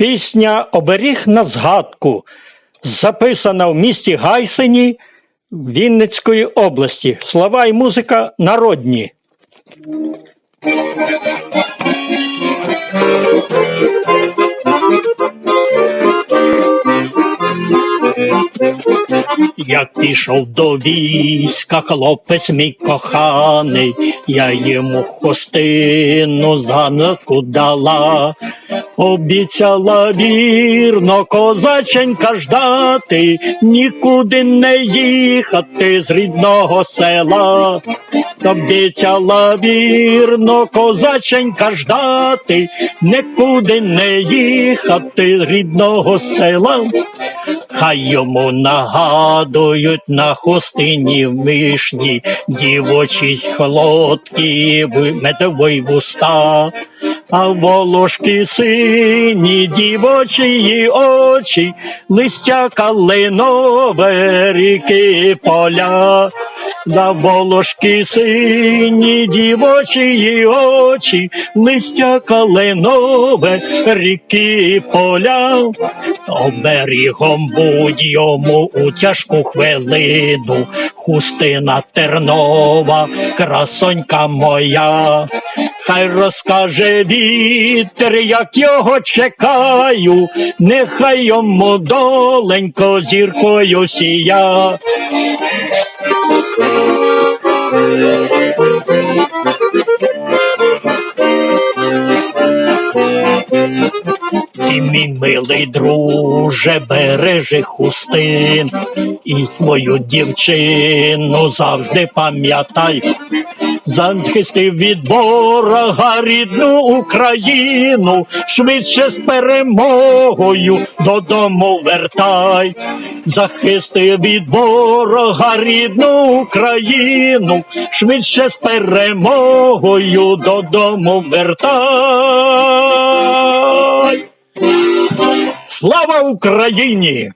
Пісня Оберіг на згадку записана в місті Гайсині Вінницької області. Слова і музика народні. Як пішов до війська, хлопець мій коханий, я йому хостину занку дала. Обіцяла вірно козаченька ждати, нікуди не їхати з рідного села. Обіцяла вірно козаченька ждати, нікуди не їхати з рідного села. Хай йому нагадують на хустині мишні дівочість холодкі, медовий вуста, а волошки сині, дівочі очі, листя калинове, ріки поля. За волошки сині дівочі очі, листя калинове, ріки поля, оберігом будь йому у тяжку хвилину, хустина тернова, красонька моя, хай розкаже вітер, як його чекаю, нехай йому доленько зіркою сія. Ти, мій милий друже, бережи хустин і свою дівчину завжди пам'ятай. Захистив від ворога рідну Україну, швидше з перемогою додому вертай. Захистив від ворога рідну Україну, швидше з перемогою додому вертай. Слава Україні!